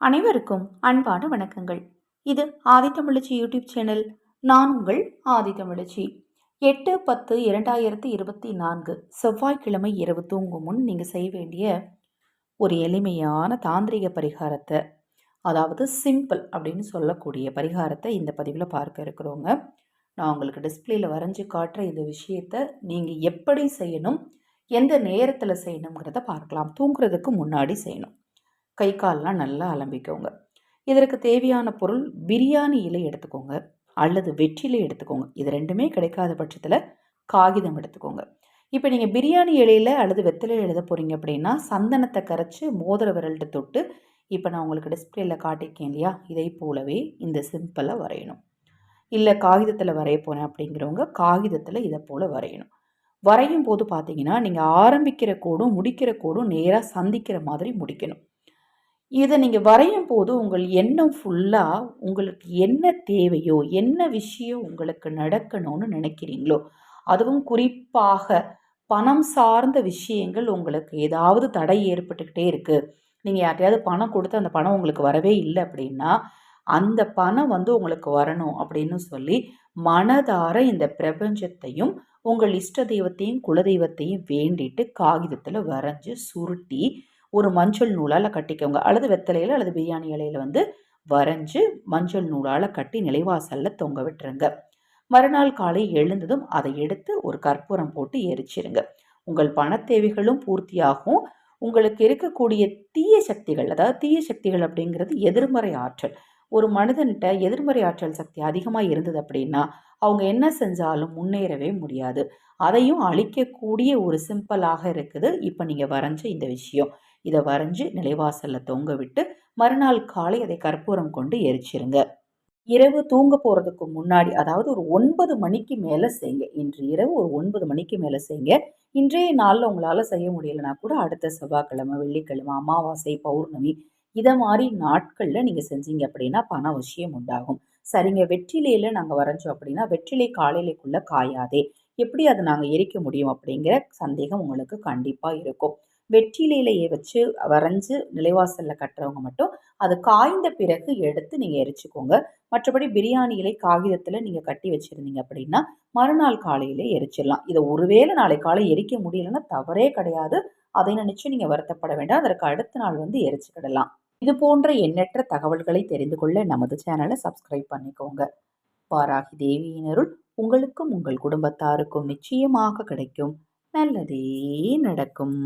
அனைவருக்கும் அன்பான வணக்கங்கள். இது ஆதித்தமிழச்சி யூடியூப் சேனல். நான் உங்கள் ஆதித்தமிழச்சி எட்டு பத்து இரண்டாயிரத்தி இருபத்தி நான்கு செவ்வாய்க்கிழமை இரவு தூங்கும் முன் நீங்கள் செய்ய வேண்டிய ஒரு எளிமையான தாந்திரிக பரிகாரத்தை அதாவது சிம்பிள் அப்படின்னு சொல்லக்கூடிய பரிகாரத்தை இந்த பதிவில் பார்க்க இருக்கிறோங்க. நான் உங்களுக்கு டிஸ்பிளேயில் வரைஞ்சி காட்டுற இந்த விஷயத்தை நீங்கள் எப்படி செய்யணும் எந்த நேரத்தில் செய்யணுங்கிறத பார்க்கலாம். தூங்குறதுக்கு முன்னாடி செய்யணும். கை கால்லாம் நல்லா அலம்பிக்கோங்க. இதற்கு தேவையான பொருள் பிரியாணி இலை எடுத்துக்கோங்க. அல்லது வெற்றிலை எடுத்துக்கோங்க. இது ரெண்டுமே கிடைக்காத பட்சத்தில் காகிதம் எடுத்துக்கோங்க. இப்போ நீங்கள் பிரியாணி இலையில் அல்லது வெத்திலை எழுத போகிறீங்க அப்படின்னா சந்தனத்தை கரைச்சி மோதிர விரல்ட்டு தொட்டு இப்போ நான் உங்களுக்கு டிஸ்பிளேல காட்டியிருக்கேன் இல்லையா? இதை போலவே இந்த சிம்பிளாக வரையணும். இல்லை காகிதத்தில் வரைய போகிறேன் அப்படிங்கிறவங்க காகிதத்தில் இதை போல் வரையணும். வரையும் போது பார்த்தீங்கன்னா நீங்கள் ஆரம்பிக்கிற கோடும் முடிக்கிற கோடும் நேராக சந்திக்கிற மாதிரி முடிக்கணும். இதை நீங்கள் வரையும் போது உங்கள் எண்ணம் ஃபுல்லாக உங்களுக்கு என்ன தேவையோ என்ன விஷயம் உங்களுக்கு நடக்கணும்னு நினைக்கிறீங்களோ அதுவும் குறிப்பாக பணம் சார்ந்த விஷயங்கள் உங்களுக்கு ஏதாவது தடை ஏற்பட்டுக்கிட்டே இருக்குது நீங்கள் யார்ட்டையாவது பணம் கொடுத்து அந்த பணம் உங்களுக்கு வரவே இல்லை அப்படின்னா அந்த பணம் வந்து உங்களுக்கு வரணும் அப்படின்னு சொல்லி மனதார இந்த பிரபஞ்சத்தையும் உங்கள் இஷ்ட தெய்வத்தையும் குலதெய்வத்தையும் வேண்டிட்டு காகிதத்தில் வரைஞ்சி சுருட்டி ஒரு மஞ்சள் நூலால் கட்டிக்கோங்க. அல்லது வெத்தலையில் அல்லது பிரியாணி இலையில் வந்து வரைஞ்சி மஞ்சள் நூலால் கட்டி நிலைவாசலில் தொங்க விட்டுருங்க. மறுநாள் காலை எழுந்ததும் அதை எடுத்து ஒரு கற்பூரம் போட்டு எரிச்சிருங்க. உங்கள் பண தேவைகளும் பூர்த்தியாகும். உங்களுக்கு இருக்கக்கூடிய தீய சக்திகள் அதாவது தீய சக்திகள் அப்படிங்கிறது எதிர்மறை ஆற்றல். ஒரு மனிதன்கிட்ட எதிர்மறை ஆற்றல் சக்தி அதிகமாக இருந்தது அப்படின்னா அவங்க என்ன செஞ்சாலும் முன்னேறவே முடியாது. அதையும் அழிக்கக்கூடிய ஒரு சிம்பிளாக இருக்குது. இப்போ நீங்கள் வரைஞ்ச இந்த விஷயம். இதை வரைஞ்சி நிலைவாசலில் தொங்க விட்டு மறுநாள் காலை அதை கற்பூரம் கொண்டு எரிச்சிருங்க. இரவு தூங்க போகிறதுக்கு முன்னாடி அதாவது ஒரு ஒன்பது மணிக்கு மேலே செய்யுங்க. இன்று இரவு ஒரு ஒன்பது மணிக்கு மேலே செய்யுங்க. இன்றைய நாளில் உங்களால் செய்ய முடியலைன்னா கூட அடுத்த செவ்வாய்க்கிழமை வெள்ளிக்கிழமை அமாவாசை பௌர்ணமி இதை மாதிரி நாட்களில் நீங்கள் செஞ்சீங்க அப்படின்னா பண விஷயம் உண்டாகும். சரிங்க. வெற்றிலையில் நாங்கள் வரைஞ்சோம் அப்படின்னா வெற்றிலை காலையிலைக்குள்ளே காயாதே. எப்படி அதை நாங்கள் எரிக்க முடியும் அப்படிங்கிற சந்தேகம் உங்களுக்கு கண்டிப்பாக இருக்கும். வெற்றிலையிலையே வச்சு வரைஞ்சி நிலைவாசலில் கட்டுறவங்க மட்டும் அது காய்ந்த பிறகு எடுத்து நீங்கள் எரிச்சுக்கோங்க. மற்றபடி பிரியாணி இலை காகிதத்தில் நீங்கள் கட்டி வச்சுருந்தீங்க அப்படின்னா மறுநாள் காலையிலே எரிச்சிடலாம். இதை ஒருவேளை நாளை காலை எரிக்க முடியலன்னா தவறே கிடையாது. அதை நினச்சி நீங்கள் வருத்தப்பட வேண்டாம். அதற்கு அடுத்த நாள் வந்து எரிச்சுக்கிடலாம். இது போன்ற எண்ணற்ற தகவல்களை தெரிந்து கொள்ள நமது சேனலை சப்ஸ்கிரைப் பண்ணிக்கோங்க. பாராகி தேவியினருள் உங்களுக்கும் உங்கள் குடும்பத்தாருக்கும் நிச்சயமாக கிடைக்கும். நல்லதே நடக்கும்.